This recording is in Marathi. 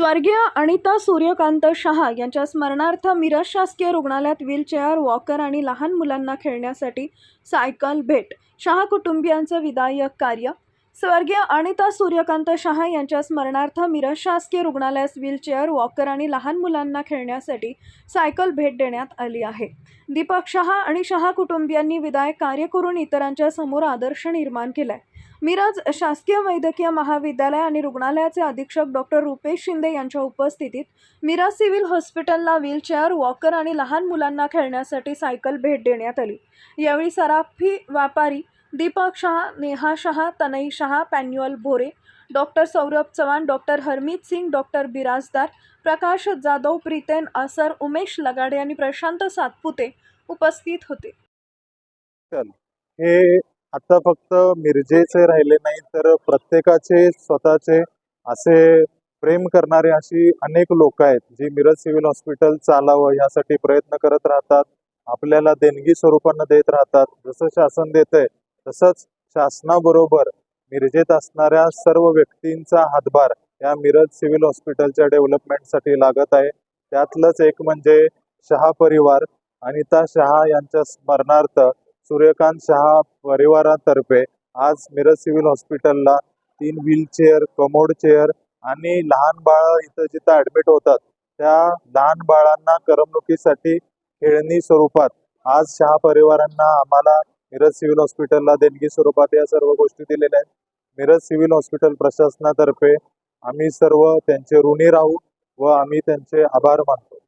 स्वर्गीय अनिता सूर्यकांत शहा यांच्या स्मरणार्थ मिरज शासकीय रुग्णालयात व्हीलचेअर वॉकर आणि लहान मुलांना खेळण्यासाठी सायकल भेट. शहा कुटुंबियांचं विधायक कार्य. स्वर्गीय अनिता सूर्यकांत शहा यांच्या स्मरणार्थ मिरज शासकीय रुग्णालयास व्हीलचेअर वॉकर आणि लहान मुलांना खेळण्यासाठी सायकल भेट देण्यात आली आहे. दीपक शहा आणि शहा कुटुंबियांनी विधायक कार्य करून इतरांच्या समोर आदर्श निर्माण केलाय. मिरज शासकीय वैद्यकीय महाविद्यालय आणि रुग्णालयाचे अधीक्षक डॉक्टर रुपेश शिंदे यांच्या उपस्थितीत मिरज सिव्हिल हॉस्पिटलला व्हीलचेअर वॉकर आणि लहान मुलांना खेळण्यासाठी सायकल भेट देण्यात आली. यावेळी सराफी व्यापारी Deepak Shah Neha Shah Tanai Shah पॅन्युअल Bhore doctor Saurabh Chavan doctor Harmeet Singh doctor Birajdar Prakash Jadhav Priten Asar Umesh Lagade आणि प्रशांत सातपुते उपस्थित होते. हे आता फक्त मिरजेचे राहिले नाही तर प्रत्येकाचे स्वतःचे असे प्रेम करणारे अशी अनेक लोक आहेत जी मिरज सिव्हिल हॉस्पिटल चालावं यासाठी प्रयत्न करत राहतात आपल्याला देणगी स्वरूपानं देत राहतात. जसं शासन देतंय तसंच शासनाबरोबर मिरजेत असणाऱ्या सर्व व्यक्तींचा हातभार या मिरज सिव्हिल हॉस्पिटलच्या डेव्हलपमेंटसाठी लागत आहे. त्यातलंच एक म्हणजे शहा परिवार. अनिता शहा यांच्या स्मरणार्थ सूर्यकांत शहा परिवारातर्फे आज मिरज सिव्हिल हॉस्पिटलला तीन व्हीलचेअर कमोड चेअर आणि लहान बाळ इथं जिथं ऍडमिट होतात त्या लहान बाळांना करमणुकीसाठी खेळणी स्वरूपात आज शहा परिवारांना आम्हाला मिरज सिव्हिल हॉस्पिटलला देणगी स्वरूपात या सर्व गोष्टी दिलेल्या आहेत. मिरज सिव्हिल हॉस्पिटल प्रशासनातर्फे आम्ही सर्व त्यांचे ऋणी राहू व आम्ही त्यांचे आभार मानतो.